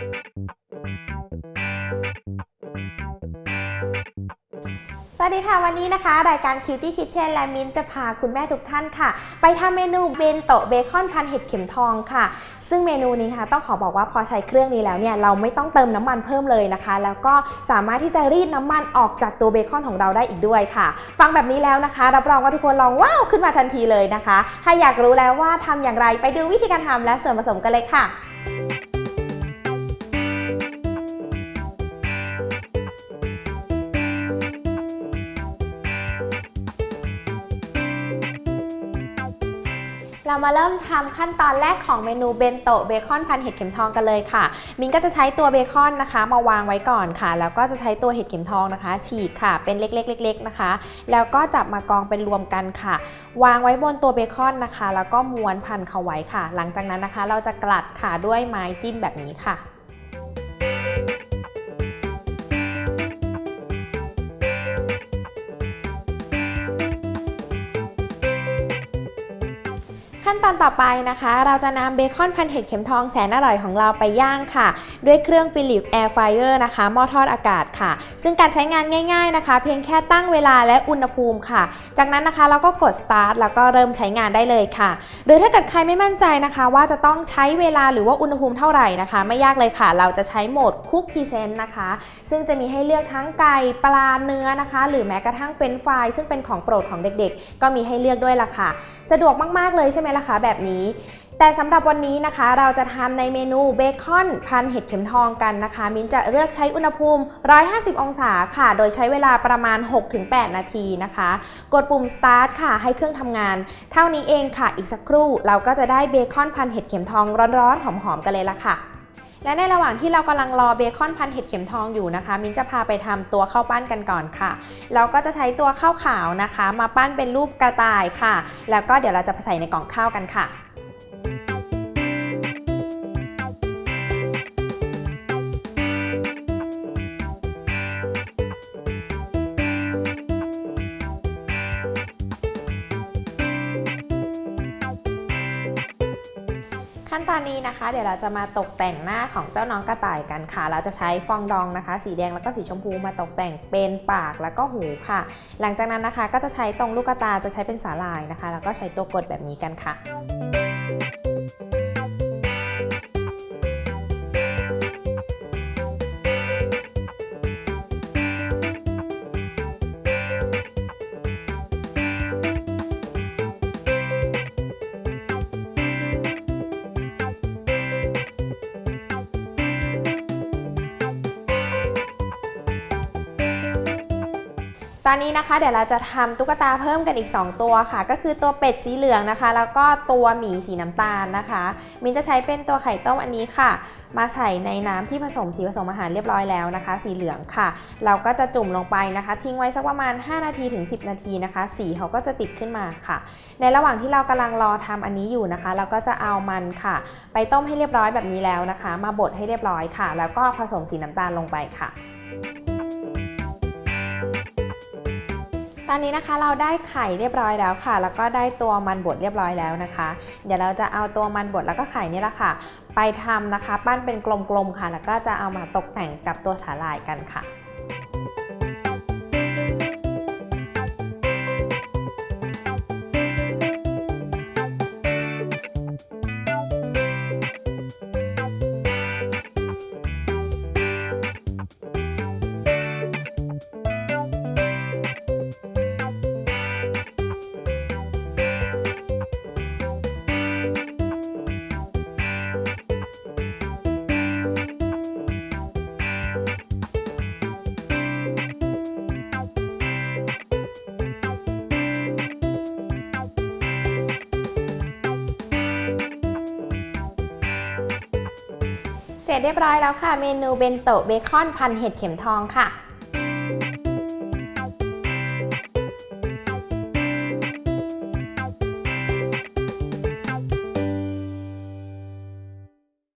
สวัสดีค่ะ วันนี้นะคะ รายการ Cutie Kitchen และมิ้นจะพาคุณแม่ทุกท่านค่ะ ไปทำเมนูเบนโตะเบคอนพันเห็ดเข็มทองค่ะ ซึ่งเมนูนี้นะคะต้องขอบอกว่าพอใช้เครื่องนี้แล้วเนี่ยเราไม่ต้องเติมน้ำมันเพิ่มเลยนะคะ แล้วก็สามารถที่จะรีดน้ำมันออกจากตัวเบคอนของเราได้อีกด้วยค่ะ ฟังแบบนี้แล้วนะคะ รับรองว่าทุกคนลองว้าวขึ้นมาทันทีเลยนะคะ ถ้าอยากรู้แล้วว่าทำอย่างไรไปดูวิธีการทำและส่วนผสมกันเลยค่ะ เรามาเริ่มทำขั้นตอนแรกของเมนูเบนโตะเบคอนพันเห็ดเข็มทองกันเลยค่ะ มินก็จะใช้ตัวเบคอนนะคะ มาวางไว้ก่อนค่ะ แล้วก็จะใช้ตัวเห็ดเข็มทองนะคะ ฉีกค่ะ เป็นเล็กๆๆนะคะ แล้วก็จับมากองเป็นรวมกันค่ะ วางไว้บนตัวเบคอนนะคะ แล้วก็ม้วนพันเข้าไว้ค่ะ หลังจากนั้นนะคะ เราจะกลัดค่ะด้วยไม้จิ้มแบบนี้ค่ะ ขั้นตอนต่อไปนะคะ เราจะนำเบคอนพันเห็ดเข็มทองแสนอร่อยของเราไปย่างค่ะ ด้วยเครื่องฟิลิปแอร์ไฟเออร์นะคะหม้อทอดอากาศค่ะ ซึ่งการใช้งานง่าย ๆนะคะ เพียงแค่ตั้งเวลาและอุณหภูมิค่ะ จากนั้นนะคะเราก็กด start แล้วก็เริ่มใช้งานได้เลยค่ะ หรือถ้าเกิดใครไม่มั่นใจนะคะ ว่าจะต้องใช้เวลาหรือว่าอุณหภูมิเท่าไหร่นะคะ ไม่ยากเลยค่ะ เราจะใช้โหมดคุกพ e เซนต์นะคะ ซึ่งจะมีให้เลือกทั้งไก่ปลาเนื้อนะคะ หรือแม้กระทั่งเฟรนฟรายซึ่งเป็นของโปรดของเด็ก ๆ ก็มีให้เลือกด้วยล่ะค่ะ สะดวกมากๆเลยใช่ไหมล่ะคะ แบบนี้ แต่สำหรับวันนี้นะคะ เราจะทำในเมนูเบคอนพันเห็ดเข็มทองกันนะคะ มิ้นจะเลือกใช้อุณหภูมิ 150 องศาค่ะ โดยใช้เวลาประมาณ 6-8 นาทีนะคะ กดปุ่ม start ค่ะ ให้เครื่องทำงาน เท่านี้เองค่ะ อีกสักครู่ เราก็จะได้เบคอนพันเห็ดเข็มทองร้อนๆ หอมๆ กันเลยละค่ะ และในระหว่างที่เรากำลังรอเบคอนพันเห็ดเข็มทองอยู่นะคะ มิ้นจะพาไปทำตัวข้าวปั้นกันก่อนค่ะ เราก็จะใช้ตัวข้าวขาวนะคะ มาปั้นเป็นรูปกระต่ายค่ะ แล้วก็เดี๋ยวเราจะใส่ในกล่องข้าวกันค่ะ ขั้นตอนนี้นะคะ เดี๋ยวเราจะมาตกแต่งหน้าของเจ้าน้องกระต่ายกันค่ะ เราจะใช้ฟองดองนะคะ สีแดงแล้วก็สีชมพูมาตกแต่งเป็นปากแล้วก็หูค่ะ หลังจากนั้นนะคะก็จะใช้ตรงลูกตาจะใช้เป็นสาลายนะคะ แล้วก็ใช้ตัวกดแบบนี้กันค่ะ ตอนนี้นะคะเดี๋ยวเราจะทำตุ๊กตาเพิ่มกันอีก 2 ตัวค่ะ ก็คือตัวเป็ดสีเหลืองนะคะ แล้วก็ตัวหมีสีน้ำตาลนะคะ มินจะใช้เป็นตัวไข่ต้มอันนี้ค่ะ มาใส่ในน้ำที่ผสมสีผสมอาหารเรียบร้อยแล้วนะคะ สีเหลืองค่ะ เราก็จะจุ่มลงไปนะคะ ทิ้งไว้สักประมาณ 5 นาทีถึง 10 นาทีนะคะ สีเขาก็จะติดขึ้นมาค่ะ ในระหว่างที่เรากำลังรอทำอันนี้อยู่นะคะ เราก็จะเอามันค่ะ ไปต้มให้เรียบร้อยแบบนี้แล้วนะคะ มาบดให้เรียบร้อยค่ะ แล้วก็ผสมสีน้ำตาลลงไปค่ะ ตอนนี้นะคะเราได้ไข่เรียบร้อยแล้วค่ะ แล้วก็ได้ตัวมันบดเรียบร้อยแล้วนะคะ เดี๋ยวเราจะเอาตัวมันบดแล้วก็ไข่นี่แหละค่ะ ไปทำนะคะ ปั้นเป็นกลมๆค่ะ แล้วก็จะเอามาตกแต่งกับตัวสาหร่ายกันค่ะ เสร็จเรียบร้อยแล้วค่ะ เมนูเบนโตะเบคอนพันเห็ดเข็มทองค่ะ